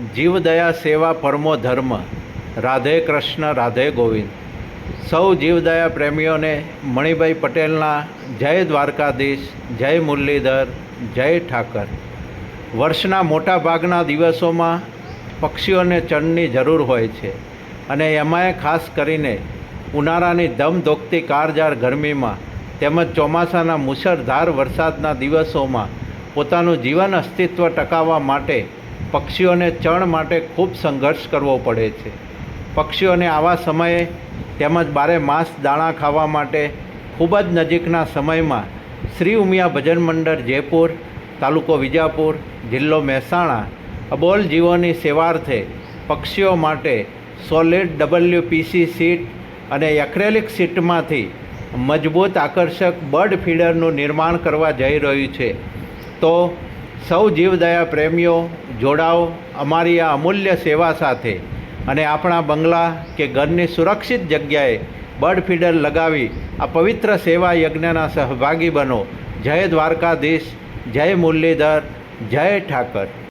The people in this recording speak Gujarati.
જીવદયા સેવા પરમો ધર્મ. રાધે કૃષ્ણ, રાધે ગોવિંદ. સૌ જીવદયા પ્રેમીઓને મણિભાઈ પટેલના જય દ્વારકાધીશ, જય મુરલીધર, જય ઠાકર. વર્ષના મોટા ભાગના દિવસોમાં પક્ષીઓને ચણની જરૂર હોય છે અને એમાંય ખાસ કરીને ઉનાળાની ધમધોકતી કારજાર ગરમીમાં તેમજ ચોમાસાના મુશળધાર વરસાદના દિવસોમાં પોતાનું જીવન અસ્તિત્વ ટકાવવા માટે પક્ષીઓને ચણ માટે ખૂબ સંઘર્ષ કરવો પડે છે. પક્ષીઓને આવા સમયે તેમજ બારે માસ દાણા ખાવા માટે ખૂબ જ નજીકના સમયમાં શ્રી ઉમિયા ભજન મંડળ જયપુર, તાલુકો વિજાપુર, જિલ્લો મહેસાણા, અબોલ જીવોની સેવાર્થે પક્ષીઓ માટે સોલિડ ડબલ્યુપીસી સીટ અને એક્રેલિક સીટમાંથી મજબૂત આકર્ષક બર્ડ ફીડરનું નિર્માણ કરવા જઈ રહ્યું છે. તો સૌ જીવદયા પ્રેમીઓ, જોડાઓ અમારી આ અમૂલ્ય સેવા સાથે અને આપણા બંગલા કે ઘરની સુરક્ષિત જગ્યાએ બર્ડ ફીડર લગાવી આ પવિત્ર સેવા યજ્ઞના સહભાગી બનો. જય દ્વારકાધીશ, જય મુરલીધર, જય ઠાકર.